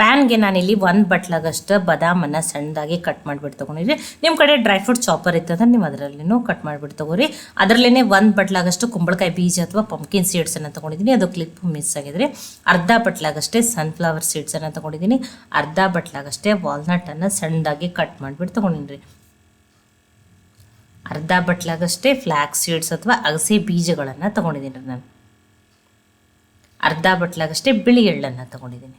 ಪ್ಯಾನ್ಗೆ ನಾನಿಲ್ಲಿ ಒಂದು ಬಟ್ಲಾಗಷ್ಟು ಬದಾಮನ್ನು ಸಣ್ಣದಾಗಿ ಕಟ್ ಮಾಡಿಬಿಟ್ಟು ತೊಗೊಂಡಿದ್ರಿ ನಿಮ್ಮ ಕಡೆ ಡ್ರೈ ಫ್ರೂಟ್ ಚಾಪರ್ ಇತ್ತಂದ್ರೆ ನೀವು ಅದರಲ್ಲಿನೂ ಕಟ್ ಮಾಡಿಬಿಟ್ಟು ತೊಗೋರಿ. ಅದರಲ್ಲೇ ಒಂದು ಬಟ್ಲಾಗಷ್ಟು ಕುಂಬಳಕಾಯಿ ಬೀಜ ಅಥವಾ ಪಂಪ್ಕಿನ್ ಸೀಡ್ಸನ್ನು ತೊಗೊಂಡಿದ್ದೀನಿ. ಅದು ಕ್ಲಿಪ್ ಮಿಸ್ ಆಗಿದೆ ಅರ್ಧ ಬಟ್ಲಾಗಷ್ಟೇ ಸನ್ಫ್ಲವರ್ ಸೀಡ್ಸನ್ನು ತೊಗೊಂಡಿದ್ದೀನಿ. ಅರ್ಧ ಬಟ್ಲಾಗಷ್ಟೇ ವಾಲ್ನಟನ್ನು ಸಣ್ಣದಾಗಿ ಕಟ್ ಮಾಡಿಬಿಟ್ಟು ತೊಗೊಂಡಿನಿ ಅರ್ಧ ಬಟ್ಲಾಗಷ್ಟೇ ಫ್ಲ್ಯಾಕ್ಸ್ ಸೀಡ್ಸ್ ಅಥವಾ ಅಗಸೆ ಬೀಜಗಳನ್ನು ತೊಗೊಂಡಿದ್ದೀನಿ ನಾನು. ಅರ್ಧ ಬಟ್ಲಾಗಷ್ಟೇ ಬಿಳಿ ಎಳ್ಳನ್ನು ತೊಗೊಂಡಿದ್ದೀನಿ.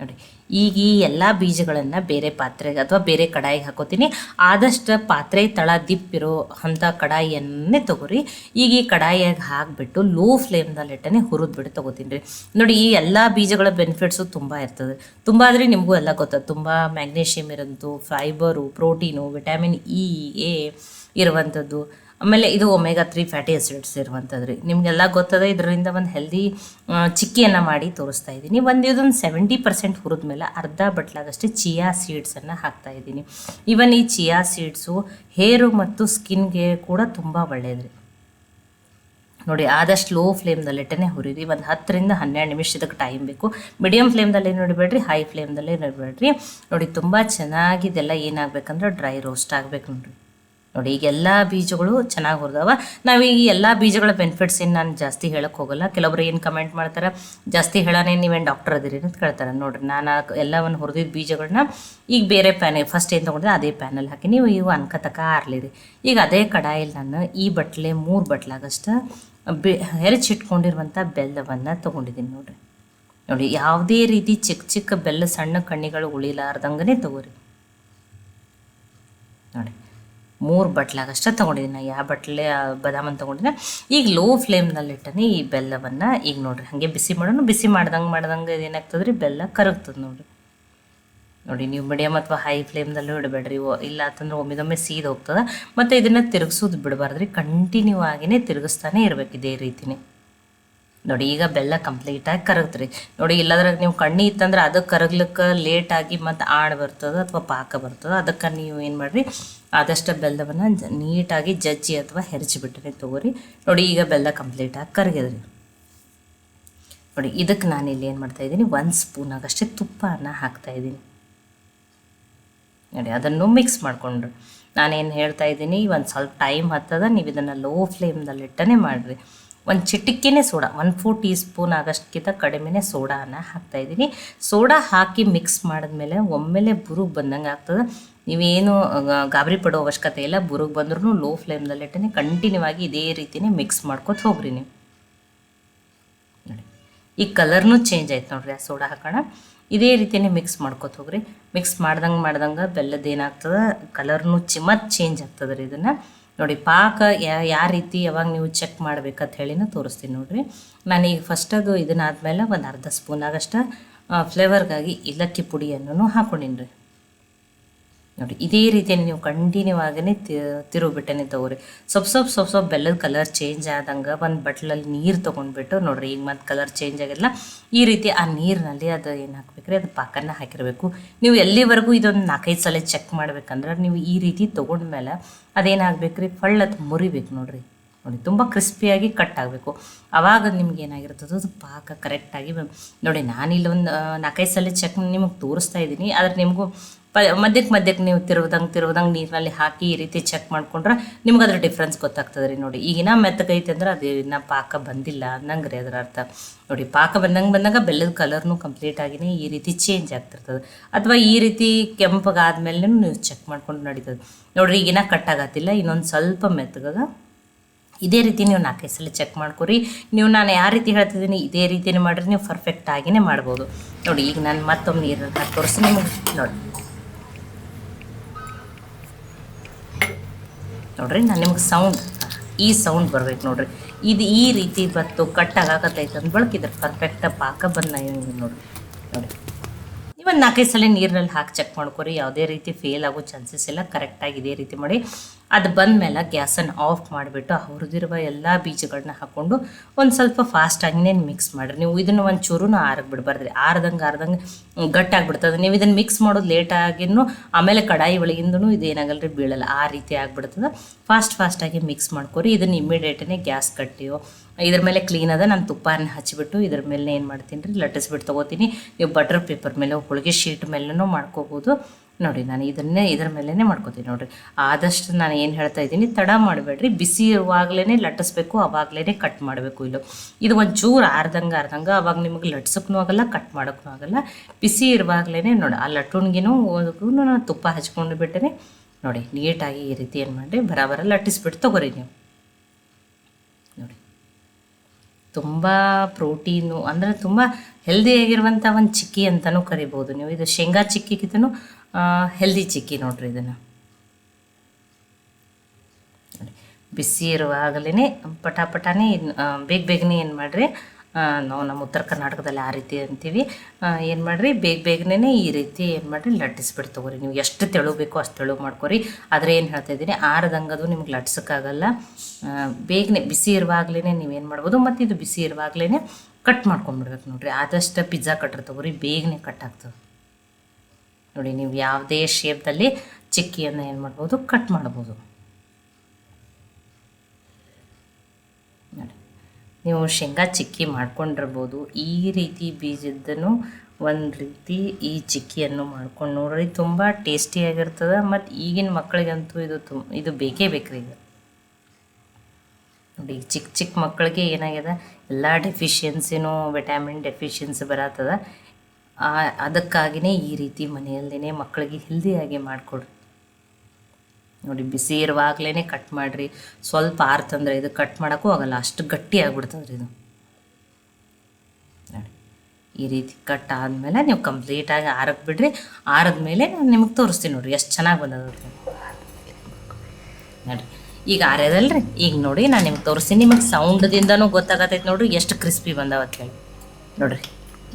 ನೋಡಿ, ಈಗ ಈ ಎಲ್ಲ ಬೀಜಗಳನ್ನು ಬೇರೆ ಪಾತ್ರೆಗೆ ಅಥವಾ ಬೇರೆ ಕಡಾಯಿಗೆ ಹಾಕೋತೀನಿ. ಆದಷ್ಟು ಪಾತ್ರೆ ತಳ ದಿಪ್ಪಿರೋ ಅಂಥ ಕಡಾಯಿಯನ್ನೇ ತಗೋರಿ. ಈಗ ಈ ಕಡಾಯಿಯಾಗಿ ಹಾಕಿಬಿಟ್ಟು ಲೋ ಫ್ಲೇಮ್ದಲ್ಲಿ ಇಟ್ಟನೆ ಹುರಿದ್ಬಿಟ್ಟು ತೊಗೋತೀನಿ ರೀ. ನೋಡಿ, ಈ ಎಲ್ಲ ಬೀಜಗಳ ಬೆನಿಫಿಟ್ಸು ತುಂಬ ಇರ್ತದೆ. ತುಂಬ ಆದರೆ ನಿಮಗೂ ಎಲ್ಲ ಗೊತ್ತದ ತುಂಬ ಮ್ಯಾಗ್ನೇಷಿಯಂ ಇರೋದು fibre, protein, vitamin E, A ಇರುವಂಥದ್ದು. ಆಮೇಲೆ ಇದು ಒಮೆಗಾ ತ್ರೀ ಫ್ಯಾಟಿ ಆ್ಯಸಿಡ್ಸ್ ಇರುವಂಥದ್ದು ರೀ ನಿಮಗೆಲ್ಲ ಗೊತ್ತದೆ ಇದರಿಂದ ಒಂದು ಹೆಲ್ದಿ ಚಿಕ್ಕಿಯನ್ನು ಮಾಡಿ ತೋರಿಸ್ತಾ ಇದ್ದೀನಿ. ಒಂದು ಇದೊಂದು ಸೆವೆಂಟಿ ಪರ್ಸೆಂಟ್ ಹುರಿದ ಮೇಲೆ ಅರ್ಧ ಬಟ್ಲಾಗಷ್ಟೇ ಚಿಯಾ ಸೀಡ್ಸನ್ನು ಹಾಕ್ತಾ ಇದ್ದೀನಿ. ಈವನ್ ಈ ಚಿಯಾ ಸೀಡ್ಸು ಹೇರು ಮತ್ತು ಸ್ಕಿನ್ಗೆ ಕೂಡ ತುಂಬ ಒಳ್ಳೆಯದು ನೋಡಿ, ಆದಷ್ಟು ಲೋ ಫ್ಲೇಮ್ದಲ್ಲಿ ಇಟ್ಟನೆ ಹುರಿರಿ. ಒಂದು ಹತ್ತರಿಂದ ಹನ್ನೆರಡು ನಿಮಿಷದಕ್ಕೆ ಟೈಮ್ ಬೇಕು. ಮೀಡಿಯಮ್ ಫ್ಲೇಮ್ದಲ್ಲಿ ನೋಡಿಬೇಡ್ರಿ ಹೈ ಫ್ಲೇಮ್ದಲ್ಲೇ ನೋಡಿಬೇಡ್ರಿ. ನೋಡಿ, ತುಂಬ ಚೆನ್ನಾಗಿದೆಲ್ಲ ಏನಾಗಬೇಕಂದ್ರೆ ಡ್ರೈ ರೋಸ್ಟ್ ಆಗಬೇಕು ನೋಡ್ರಿ. ನೋಡಿ, ಈಗ ಎಲ್ಲ ಬೀಜಗಳು ಚೆನ್ನಾಗಿ ಹುರಿದವ. ನಾವು ಈ ಎಲ್ಲ ಬೀಜಗಳ ಬೆನಿಫಿಟ್ಸ್ ಏನು ನಾನು ಜಾಸ್ತಿ ಹೇಳಕ್ಕೆ ಹೋಗಲ್ಲ. ಕೆಲವೊಬ್ರು ಏನು ಕಮೆಂಟ್ ಮಾಡ್ತಾರೆ, ಜಾಸ್ತಿ ಹೇಳೋನೇ ನೀವೇನು ಡಾಕ್ಟರ್ ಅದಿರಿ ಅಂತ ಕೇಳ್ತಾರೆ. ನೋಡಿರಿ, ನಾನು ಎಲ್ಲವನ್ನು ಹುರಿದಿದ್ದ ಬೀಜಗಳನ್ನ ಈಗ ಬೇರೆ ಪ್ಯಾನೆ ಫಸ್ಟ್ ಏನು ತೊಗೊಂಡಿದ್ದೆ, ಅದೇ ಪ್ಯಾನಲ್ಲಿ ಹಾಕಿ ನೀವು ಇವು ಅನ್ಕತಕ ಆರ್ಲಿರಿ. ಈಗ ಅದೇ ಕಡಾಯಲ್ಲಿ ನಾನು ಈ ಬಟ್ಲೆ, ಮೂರು ಬಟ್ಲಾಗಷ್ಟು ಬೆ ಹೆರಚಿಟ್ಕೊಂಡಿರುವಂಥ ಬೆಲ್ಲವನ್ನು ತೊಗೊಂಡಿದ್ದೀನಿ ನೋಡಿರಿ. ನೋಡಿ, ಯಾವುದೇ ರೀತಿ ಚಿಕ್ಕ ಚಿಕ್ಕ ಬೆಲ್ಲ ಸಣ್ಣ ಕಣ್ಣಿಗಳು ಉಳಿಲಾರ್ದಂಗೆ ತಗೋರಿ. ನೋಡಿ ಮೂರು ಬಟ್ಲಾಗಷ್ಟೇ ತೊಗೊಂಡಿದ್ದೀನಿ. ಯಾವ ಬಟ್ಲೆ ಬದಾಮನ್ನು ತೊಗೊಂಡಿದ್ದೆ. ಈಗ ಲೋ ಫ್ಲೇಮ್ನಲ್ಲಿ ಇಟ್ಟನೆ ಈ ಬೆಲ್ಲವನ್ನು. ಈಗ ನೋಡ್ರಿ, ಹಾಗೆ ಬಿಸಿ ಮಾಡೋಣ ಬಿಸಿ ಮಾಡ್ದಂಗೆ ಮಾಡ್ದಂಗೆ ಏನಾಗ್ತದೆ ರೀ ಬೆಲ್ಲ ಕರಗ್ತದೆ ನೋಡಿರಿ. ನೋಡಿ, ನೀವು ಮೀಡಿಯಮ್ ಅಥವಾ ಹೈ ಫ್ಲೇಮ್ದಲ್ಲೂ ಇಡಬೇಡ್ರಿ. ಇಲ್ಲ ಅಂತಂದ್ರೆ ಒಮ್ಮೆದೊಮ್ಮೆ ಸೀದ್ ಹೋಗ್ತದೆ. ಮತ್ತು ಇದನ್ನು ತಿರುಗಿಸೋದು ಬಿಡಬಾರ್ದ್ರಿ. ಕಂಟಿನ್ಯೂ ಆಗಿನೇ ತಿರುಗಿಸ್ತಾನೆ ಇರಬೇಕು ಇದೇ ರೀತಿನೇ. ನೋಡಿ, ಈಗ ಬೆಲ್ಲ ಕಂಪ್ಲೀಟಾಗಿ ಕರಗ್ತ್ರಿ. ನೋಡಿ ಇಲ್ಲದ್ರಾಗ ನೀವು ಕಣ್ಣಿ ಇತ್ತಂದ್ರೆ ಅದು ಕರಗ್ಲಿಕ್ಕೆ ಲೇಟಾಗಿ ಮತ್ತು ಆಡ್ ಬರ್ತದೆ ಅಥವಾ ಪಾಕ ಬರ್ತದೆ. ಅದಕ್ಕೆ ನೀವು ಏನು ಮಾಡಿರಿ, ಆದಷ್ಟು ಬೆಲ್ಲವನ್ನು ನೀಟಾಗಿ ಜಜ್ಜಿ ಅಥವಾ ಹೆರಚಿಬಿಟ್ರೆ ತಗೋರಿ. ನೋಡಿ, ಈಗ ಬೆಲ್ಲ ಕಂಪ್ಲೀಟಾಗಿ ಕರಗಿದ್ರಿ ನೋಡಿ ಇದಕ್ಕೆ ನಾನು ಇಲ್ಲಿ ಏನು ಮಾಡ್ತಾಯಿದ್ದೀನಿ ಒಂದು ಸ್ಪೂನಾಗಷ್ಟೇ ತುಪ್ಪನ ಹಾಕ್ತಾಯಿದ್ದೀನಿ ನೋಡಿ, ಅದನ್ನು ಮಿಕ್ಸ್ ಮಾಡಿಕೊಂಡ್ರಿ. ನಾನೇನು ಹೇಳ್ತಾ ಇದ್ದೀನಿ ಒಂದು ಸ್ವಲ್ಪ ಟೈಮ್ ಹತ್ತದ, ನೀವು ಇದನ್ನು ಲೋ ಫ್ಲೇಮ್ದಲ್ಲಿ ಇಟ್ಟನೆ ಮಾಡಿರಿ. ಒಂದು ಚಿಟಿಕೆನೇ soda one four teaspoon ಆಗಷ್ಟಕ್ಕಿಂತ ಕಡಿಮೆನೇ ಸೋಡಾನ ಹಾಕ್ತಾಯಿದ್ದೀನಿ ಸೋಡಾ ಹಾಕಿ ಮಿಕ್ಸ್ ಮಾಡಿದ್ಮೇಲೆ ಒಮ್ಮೆಲೆ ಬುರುಗ್ ಬಂದಂಗೆ ಆಗ್ತದೆ. ನೀವೇನು ಗಾಬರಿ ಪಡೋ ಅವಶ್ಯಕತೆ ಇಲ್ಲ. ಬುರುಗ್ ಬಂದ್ರೂ ಲೋ ಫ್ಲೇಮ್ದಲ್ಲಿ ಇಟ್ಟನೆ ಕಂಟಿನ್ಯೂ ಆಗಿ ಇದೇ ರೀತಿನೇ ಮಿಕ್ಸ್ ಮಾಡ್ಕೊತ ಹೋಗ್ರಿ ನೀವು. ನೋಡಿ, ಈ ಕಲರ್ನು ಚೇಂಜ್ ಆಯ್ತು ನೋಡ್ರಿ ಆ ಸೋಡಾ ಹಾಕೋಣ. ಇದೇ ರೀತಿಯೇ ಮಿಕ್ಸ್ ಮಾಡ್ಕೊತ ಹೋಗ್ರಿ. ಮಿಕ್ಸ್ ಮಾಡ್ದಂಗೆ ಮಾಡ್ದಂಗೆ ಬೆಲ್ಲದ ಏನಾಗ್ತದೆ ಕಲರ್ನು ಚಿಮತ್ ಚೇಂಜ್ ಆಗ್ತದೆ ರೀ ಇದನ್ನು. ನೋಡಿ, ಪಾಕ ಯಾವ ರೀತಿ ಯಾವಾಗ ನೀವು ಚೆಕ್ ಮಾಡ್ಬೇಕಂತ ಹೇಳಿನ ತೋರಿಸ್ತೀನಿ ನೋಡಿರಿ. ನಾನೀಗ ಫಸ್ಟ್ ಅದು ಇದನ್ನಾದ್ಮೇಲೆ ಒಂದು ಅರ್ಧ ಸ್ಪೂನ್ ಫ್ಲೇವರ್ಗಾಗಿ ಇಲಕ್ಕಿ ಪುಡಿಯನ್ನು ಹಾಕೊಂಡಿನಿ ರೀ ನೋಡಿ, ಇದೇ ರೀತಿ ನೀವು ಕಂಟಿನ್ಯೂ ಆಗೇ ತಿರುಗಿಬಿಟ್ಟನೆ ತಗೋರಿ. ಸ್ವಲ್ಪ ಸ್ವಲ್ಪ ಸ್ವಲ್ಪ ಬೆಲ್ಲದ ಕಲರ್ ಚೇಂಜ್ ಆದಂಗೆ ಒಂದು ಬಟ್ಲಲ್ಲಿ ನೀರು ತೊಗೊಂಡ್ಬಿಟ್ಟು ನೋಡಿರಿ, ಈಗ ಮತ್ತೆ ಕಲರ್ ಚೇಂಜ್ ಆಗಿಲ್ಲ. ಈ ರೀತಿ ಆ ನೀರಿನಲ್ಲಿ ಅದು ಏನು ಹಾಕ್ಬೇಕ್ರಿ, ಅದು ಪಾಕನ ಹಾಕಿರಬೇಕು. ನೀವು ಎಲ್ಲಿವರೆಗೂ ಇದೊಂದು ನಾಲ್ಕೈದು ಸಲ ಚೆಕ್ ಮಾಡ್ಬೇಕಂದ್ರೆ ನೀವು ಈ ರೀತಿ ತೊಗೊಂಡ್ಮೇಲೆ ಅದೇನಾಗಬೇಕ್ರಿ ಫಳ್ಳದು ಮುರಿಬೇಕು ನೋಡಿರಿ. ನೋಡಿ, ತುಂಬ ಕ್ರಿಸ್ಪಿಯಾಗಿ ಕಟ್ ಆಗಬೇಕು. ಆವಾಗ ನಿಮ್ಗೆ ಏನಾಗಿರ್ತದೆ, ಅದು ಪಾಕ ಕರೆಕ್ಟಾಗಿ ನೋಡಿ, ನಾನಿಲ್ಲೊಂದು ನಾಲ್ಕೈದು ಸಲ ಚೆಕ್ ನಿಮಗೆ ತೋರಿಸ್ತಾ ಇದ್ದೀನಿ, ಆದರೆ ನಿಮಗೂ ಮಧ್ಯಕ್ಕೆ ಮಧ್ಯಕ್ಕೆ ನೀವು ತಿರುವುದಂಗೆ ತಿರುವುದಂಗೆ ನೀರಿನಲ್ಲಿ ಹಾಕಿ ಈ ರೀತಿ ಚೆಕ್ ಮಾಡ್ಕೊಂಡ್ರೆ ನಿಮ್ಗೆ ಅದ್ರ ಡಿಫ್ರೆನ್ಸ್ ಗೊತ್ತಾಗ್ತದೆ ರೀ ನೋಡಿ. ಈಗಿನ ಮೆತ್ತಗೈತೆ ಅಂದ್ರೆ ಅದು ಇನ್ನ ಪಾಕ ಬಂದಿಲ್ಲ ಅನ್ನಂಗೆ ರೀ ಅದರ ಅರ್ಥ. ನೋಡಿ, ಪಾಕ ಬಂದಂಗೆ ಬಂದಾಗ ಬೆಲ್ಲದ ಕಲರ್ನು ಕಂಪ್ಲೀಟ್ ಆಗಿನೇ ಈ ರೀತಿ ಚೇಂಜ್ ಆಗ್ತಿರ್ತದೆ. ಅಥವಾ ಈ ರೀತಿ ಕೆಂಪಗಾದ್ಮೇಲೆ ನೀವು ಚೆಕ್ ಮಾಡ್ಕೊಂಡು ನಡೀತದೆ. ನೋಡ್ರಿ, ಈಗಿನ ಕಟ್ ಆಗತ್ತಿಲ್ಲ ಇನ್ನೊಂದು ಸ್ವಲ್ಪ ಮೆತ್ತಗದ. ಇದೇ ರೀತಿ ನೀವು ನಾಲ್ಕೈದು ಸಲ ಚೆಕ್ ಮಾಡ್ಕೊರಿ. ನೀವು ನಾನು ಯಾವ ರೀತಿ ಹೇಳ್ತಿದ್ದೀನಿ, ಇದೇ ರೀತಿನೇ ಮಾಡಿರಿ, ನೀವು ಪರ್ಫೆಕ್ಟ್ ಆಗಿನೇ ಮಾಡ್ಬೋದು. ನೋಡಿ, ಈಗ ನಾನು ಮತ್ತೊಮ್ಮೆ ನೀರನ್ನು ಹಾಕಿ ತೋರಿಸಿ ನಿಮಗೆ. ನೋಡಿ. ನೋಡ್ರಿ, ನಾನು ನಿಮ್ಗೆ ಸೌಂಡ್ ಈ ಸೌಂಡ್ ಬರ್ಬೇಕು ನೋಡ್ರಿ. ಇದು ಈ ರೀತಿ ಬತ್ತು ಕಟ್ ಆಗಾಕತ್ತೈತೆ ಅಂದ್ ಬಳಕ ಇದ್ರ ಪರ್ಫೆಕ್ಟ್ ಪಾಕ ಬಂದ ನೋಡ್ರಿ. ನೋಡಿ ಒಂದು ನಾಲ್ಕೈದು ಸಲ ನೀರಿನಲ್ಲಿ ಹಾಕಿ ಚೆಕ್ ಮಾಡ್ಕೊರಿ, ಯಾವುದೇ ರೀತಿ ಫೇಲ್ ಆಗೋ ಚಾನ್ಸಸ್ ಇಲ್ಲ ಕರೆಕ್ಟಾಗಿ ಇದೇ ರೀತಿ ಮಾಡಿ. ಅದು ಬಂದಮೇಲೆ ಗ್ಯಾಸನ್ನು ಆಫ್ ಮಾಡಿಬಿಟ್ಟು ಹುರಿದಿರುವ ಎಲ್ಲ ಬೀಜಗಳನ್ನ ಹಾಕ್ಕೊಂಡು ಒಂದು ಸ್ವಲ್ಪ ಫಾಸ್ಟಾಗಿನೇ ಮಿಕ್ಸ್ ಮಾಡಿರಿ. ನೀವು ಇದನ್ನು ಒಂದು ಚೂರು ಆರಕ್ಕೆ ಬಿಡಬಾರ್ದ್ರಿ ಆರ್ದಂಗೆ ಆರ್ದಂಗೆ ಗಟ್ಟಾಗ್ಬಿಡ್ತದೆ ನೀವು ಇದನ್ನು ಮಿಕ್ಸ್ ಮಾಡೋದು ಲೇಟಾಗಿನೂ ಆಮೇಲೆ ಕಡಾಯಿ ಒಳಗಿಂದೂ ಇದೇನಾಗಲ್ಲ ರೀ ಬೀಳಲ್ಲ. ಆ ರೀತಿ ಆಗಿಬಿಡ್ತದೆ. ಫಾಸ್ಟ್ ಫಾಸ್ಟಾಗಿ ಮಿಕ್ಸ್ ಮಾಡ್ಕೊರಿ. ಇದನ್ನು ಇಮಿಡಿಯೇಟ್ನೆ ಗ್ಯಾಸ್ ಕಟ್ಟಿಯೋ ಇದ್ರ ಮೇಲೆ ಕ್ಲೀನ್ ಅದ ನಾನು ತುಪ್ಪನ ಹಚ್ಚಿಬಿಟ್ಟು ಇದ್ರ ಮೇಲೆ ಏನು ಮಾಡ್ತೀನಿ ರೀ ಲಟ್ಟಿಸ್ಬಿಟ್ಟು ತೊಗೋತೀನಿ. ನೀವು ಬಟರ್ ಪೇಪರ್ ಮೇಲೆ ಹೋಳಿಗೆ ಶೀಟ್ ಮೇಲೂ ಮಾಡ್ಕೋಬೋದು. ನೋಡಿ, ನಾನು ಇದನ್ನೇ, ಇದ್ರ ಮೇಲೇ ಮಾಡ್ಕೋತೀನಿ ನೋಡಿರಿ. ಆದಷ್ಟು ನಾನು ಏನು ಹೇಳ್ತಾ ಇದ್ದೀನಿ, ತಡ ಮಾಡಬೇಡ್ರಿ. ಬಿಸಿ ಇರುವಾಗಲೇ ಲಟ್ಟಿಸ್ಬೇಕು ಅವಾಗಲೇ ಕಟ್ ಮಾಡಬೇಕು ಇಲ್ಲೋ ಇದು ಒಂಚೂರು ಆರ್ದಂಗೆ ಆರ್ದಂಗೆ, ಅವಾಗ ನಿಮಗೆ ಲಟ್ಸೋಕ್ಕೂ ಆಗಲ್ಲ ಕಟ್ ಮಾಡೋಕ್ಕೂ ಆಗಲ್ಲ. ಬಿಸಿ ಇರುವಾಗಲೇ ನೋಡಿ, ಆ ಲಟ್ಟುಣ್ಗಿನೂ ನಾನು ತುಪ್ಪ ಹಚ್ಕೊಂಡು ಬಿಟ್ಟರೆ ನೋಡಿ, ನೀಟಾಗಿ ಈ ರೀತಿ ಏನು ಮಾಡಿರಿ, ಬರಾಬರ ಲಟ್ಟಿಸ್ಬಿಟ್ಟು ತೊಗೊರಿ ನೀವು ನೋಡಿ ತುಂಬ ಪ್ರೋಟೀನು, ಅಂದರೆ ತುಂಬ ಹೆಲ್ದಿಯಾಗಿರುವಂಥ ಒಂದು ಚಿಕ್ಕಿ ಅಂತಲೂ ಕರಿಬೋದು ನೀವು. ಇದು ಶೇಂಗಾ ಚಿಕ್ಕಿಗಿಂತನೂ ಹೆಲ್ದಿ ಚಿಕ್ಕಿ ನೋಡ್ರಿ ಇದನ್ನು. ಬಿಸಿ ಇರುವಾಗಲೇ ಪಟ ಪಟಾನೇ ಬೇಗ ಬೇಗನೆ ಏನು ಮಾಡಿರಿ ನಾವು ನಮ್ಮ ಉತ್ತರ ಕರ್ನಾಟಕದಲ್ಲಿ ಆ ರೀತಿ ಅಂತೀವಿ. ಏನು ಮಾಡಿರಿ? ಬೇಗ ಬೇಗನೆ ಈ ರೀತಿ ಏನು ಮಾಡಿರಿ? ಲಟ್ಟಿಸ್ಬಿಟ್ಟು ತೊಗೊರಿ. ನೀವು ಎಷ್ಟು ತೆಳು ಬೇಕೋ ಅಷ್ಟು ತೆಳು ಮಾಡ್ಕೊರಿ. ಆದರೆ ಏನು ಹೇಳ್ತಾ ಇದ್ದೀನಿ, ಆರದಂಗದು ನಿಮ್ಗೆ ಲಟ್ಸೋಕ್ಕಾಗಲ್ಲ. ಬೇಗನೆ ಬಿಸಿ ಇರುವಾಗಲೇ ನೀವೇನು ಮಾಡ್ಬೋದು, ಮತ್ತು ಇದು ಬಿಸಿ ಇರುವಾಗಲೇ ಕಟ್ ಮಾಡ್ಕೊಂಡ್ಬಿಡ್ಬೇಕು ನೋಡಿರಿ. ಆದಷ್ಟು ಪಿಜ್ಜಾ ಕಟ್ರ್ ತೊಗೊರಿ, ಬೇಗನೆ ಕಟ್ ಆಗ್ತದೆ. ನೋಡಿ, ನೀವು ಯಾವುದೇ ಶೇಪ್ದಲ್ಲಿ ಚಿಕ್ಕಿಯನ್ನು ಏನು ಮಾಡ್ಬೋದು, ಕಟ್ ಮಾಡ್ಬೋದು ನೋಡಿ ನೀವು ಶೇಂಗಾ ಚಿಕ್ಕಿ ಮಾಡ್ಕೊಂಡಿರ್ಬೋದು. ಈ ರೀತಿ ಬೀಜದ್ದನ್ನು ಒಂದು ರೀತಿ ಈ ಚಿಕ್ಕಿಯನ್ನು ಮಾಡ್ಕೊಂಡು ನೋಡ್ರಿ, ತುಂಬ ಟೇಸ್ಟಿಯಾಗಿರ್ತದೆ ಮತ್ತು ಈಗಿನ ಮಕ್ಕಳಿಗಂತೂ ಇದು ತುಂಬ ಇದು ಬೇಕೇ ಬೇಕ್ರಿ ಇದು ನೋಡಿ ಚಿಕ್ಕ ಚಿಕ್ಕ ಮಕ್ಕಳಿಗೆ ಏನಾಗಿದೆ ಎಲ್ಲ ಡೆಫಿಷಿಯನ್ಸಿನೂ ವಿಟಮಿನ್ ಡೆಫಿಷಿಯನ್ಸಿ ಬರತ್ತದ. ಅದಕ್ಕಾಗಿಯೇ ಈ ರೀತಿ ಮನೆಯಲ್ಲೇ ಮಕ್ಕಳಿಗೆ ಹೆಲ್ದಿಯಾಗಿ ಮಾಡಿಕೊಡ್ರಿ. ನೋಡಿ ಬಿಸಿ ಇರುವಾಗಲೇ ಕಟ್ ಮಾಡಿರಿ. ಸ್ವಲ್ಪ ಆರ್ತಂದ್ರೆ ಇದು ಕಟ್ ಮಾಡೋಕ್ಕೂ ಆಗಲ್ಲ, ಅಷ್ಟು ಗಟ್ಟಿ ಆಗ್ಬಿಡ್ತದ್ರಿ ಇದು. ನೋಡಿ, ಈ ರೀತಿ ಕಟ್ ಆದಮೇಲೆ ನೀವು ಕಂಪ್ಲೀಟಾಗಿ ಆರಕ್ಕೆ ಬಿಡ್ರಿ. ಆರದ್ಮೇಲೆ ನಾನು ನಿಮಗೆ ತೋರಿಸ್ತೀನಿ ನೋಡಿರಿ, ಎಷ್ಟು ಚೆನ್ನಾಗಿ ಬಂದದ ನೋಡಿರಿ ಈಗ ಆರ್ಯದಲ್ರಿ, ಈಗ ನೋಡಿ ನಾನು ನಿಮ್ಗೆ ತೋರಿಸ್ತೀನಿ, ನಿಮಗೆ ಸೌಂಡ್ದಿಂದನೂ ಗೊತ್ತಾಗತ್ತೈತೆ ನೋಡ್ರಿ, ಎಷ್ಟು ಕ್ರಿಸ್ಪಿ ಬಂದಾವ ಅಂತ ಹೇಳಿ. ನೋಡ್ರಿ.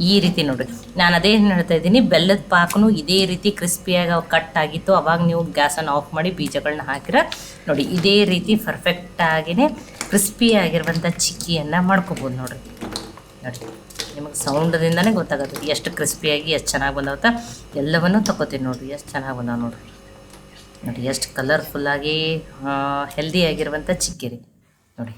ಈ ರೀತಿ ನೋಡಿ ನಾನು ಅದೇ ಹೇಳ್ತಾ ಇದ್ದೀನಿ, ಬೆಲ್ಲದ ಪಾಕನು ಇದೇ ರೀತಿ ಕ್ರಿಸ್ಪಿಯಾಗಿ ಕಟ್ ಆಗಿತ್ತು. ಅವಾಗ ನೀವು ಗ್ಯಾಸನ್ನು ಆಫ್ ಮಾಡಿ ಬೀಜಗಳನ್ನ ಹಾಕಿರ. ನೋಡಿ, ಇದೇ ರೀತಿ ಪರ್ಫೆಕ್ಟಾಗಿನೇ ಕ್ರಿಸ್ಪಿ ಆಗಿರುವಂಥ ಚಿಕ್ಕಿಯನ್ನು ಮಾಡ್ಕೋಬೋದು ನೋಡಿರಿ. ನೋಡಿ, ನಿಮಗೆ ಸೌಂಡದಿಂದನೇ ಗೊತ್ತಾಗುತ್ತೆ. ಎಷ್ಟು ಕ್ರಿಸ್ಪಿಯಾಗಿ ಎಷ್ಟು ಚೆನ್ನಾಗಿ ಬಂದವತ್ತ ಎಲ್ಲವನ್ನೂ ತಗೋತೀನಿ ನೋಡಿರಿ, ಎಷ್ಟು ಚೆನ್ನಾಗಿ ಬಂದಾವ ನೋಡ್ರಿ. ನೋಡಿ, ಎಷ್ಟು ಕಲರ್ಫುಲ್ಲಾಗಿ ಹೆಲ್ದಿಯಾಗಿರುವಂಥ ಚಿಕ್ಕಿರಿ. ನೋಡಿ.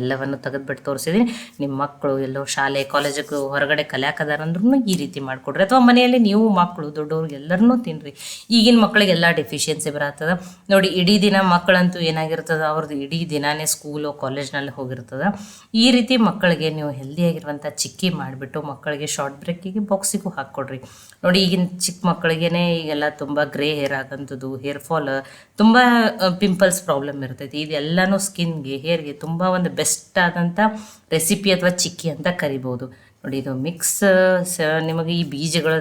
ಎಲ್ಲವನ್ನು ತೆಗೆದ್ಬಿಟ್ಟು ತೋರಿಸಿದ್ದೀನಿ ನಿಮ್ಮ ಮಕ್ಕಳು ಎಲ್ಲೋ ಶಾಲೆ ಕಾಲೇಜಿಗೆ ಹೊರಗಡೆ ಕಲಿಯಾಕದಾರಂದ್ರೂ ಈ ರೀತಿ ಮಾಡಿಕೊಡ್ರಿ. ಅಥವಾ ಮನೆಯಲ್ಲಿ ನೀವು ಮಕ್ಕಳು ದೊಡ್ಡವ್ರಿಗೆ ಎಲ್ಲರನ್ನೂ ತಿನ್ನಿರಿ ಈಗಿನ ಮಕ್ಕಳಿಗೆಲ್ಲ ಡೆಫಿಷಿಯನ್ಸಿ ಬರತ್ತದ ನೋಡಿ, ಇಡೀ ದಿನ ಮಕ್ಕಳಂತೂ ಏನಾಗಿರ್ತದ ಅವ್ರದ್ದು ಇಡೀ ದಿನಾನೇ ಸ್ಕೂಲು ಕಾಲೇಜ್ನಲ್ಲಿ ಹೋಗಿರ್ತದೆ. ಈ ರೀತಿ ಮಕ್ಕಳಿಗೆ ನೀವು ಹೆಲ್ದಿಯಾಗಿರುವಂಥ ಚಿಕ್ಕಿ ಮಾಡಿಬಿಟ್ಟು ಮಕ್ಕಳಿಗೆ ಶಾರ್ಟ್ ಬ್ರೇಕಿಗೆ ಬಾಕ್ಸಿಗೂ ಹಾಕ್ಕೊಡ್ರಿ. ನೋಡಿ, ಈಗಿನ ಚಿಕ್ಕ ಮಕ್ಕಳಿಗೇನೆ ಈಗೆಲ್ಲ ತುಂಬ ಗ್ರೇ ಹೇರ್ ಆಗಂಥದ್ದು ಹೇರ್ ಫಾಲ್ ತುಂಬ ಪಿಂಪಲ್ಸ್ ಪ್ರಾಬ್ಲಮ್ ಇರ್ತೈತಿ. ಇದೆಲ್ಲನೂ ಸ್ಕಿನ್ಗೆ ಹೇರ್ಗೆ ತುಂಬ ಒಂದು ಬೆಸ್ಟ್ ಆದಂಥ ರೆಸಿಪಿ ಅಥವಾ ಚಿಕ್ಕಿ ಅಂತ ಕರಿಬೋದು. ನೋಡಿ, ಇದು ಮಿಕ್ಸ್ ಸ, ನಿಮಗೆ ಈ ಬೀಜಗಳ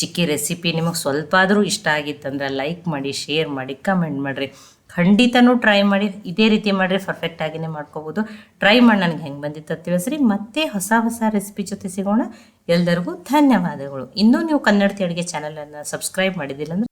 ಚಿಕ್ಕಿ ರೆಸಿಪಿ ನಿಮಗೆ ಸ್ವಲ್ಪ ಆದರೂ ಇಷ್ಟ ಆಗಿತ್ತಂದ್ರೆ ಲೈಕ್ ಮಾಡಿ ಶೇರ್ ಮಾಡಿ ಕಮೆಂಟ್ ಮಾಡಿರಿ. ಖಂಡಿತನೂ ಟ್ರೈ ಮಾಡಿ, ಇದೇ ರೀತಿ ಮಾಡಿರಿ ಪರ್ಫೆಕ್ಟ್ ಆಗಿನೇ ಮಾಡ್ಕೋಬೋದು. ಟ್ರೈ ಮಾಡಿ ನನಗೆ ಹೆಂಗೆ ಬಂದಿತ್ತು ತಿಳಿಸ್ರಿ. ಮತ್ತೆ ಹೊಸ ಹೊಸ ರೆಸಿಪಿ ಜೊತೆ ಸಿಗೋಣ. ಎಲ್ಲರಿಗೂ ಧನ್ಯವಾದಗಳು. ಇನ್ನೂ ನೀವು ಕನ್ನಡತಿ ಅಡುಗೆ ಚಾನಲನ್ನು ಸಬ್ಸ್ಕ್ರೈಬ್ ಮಾಡಿದ್ದಿಲ್ಲ ಅಂದ್ರೆ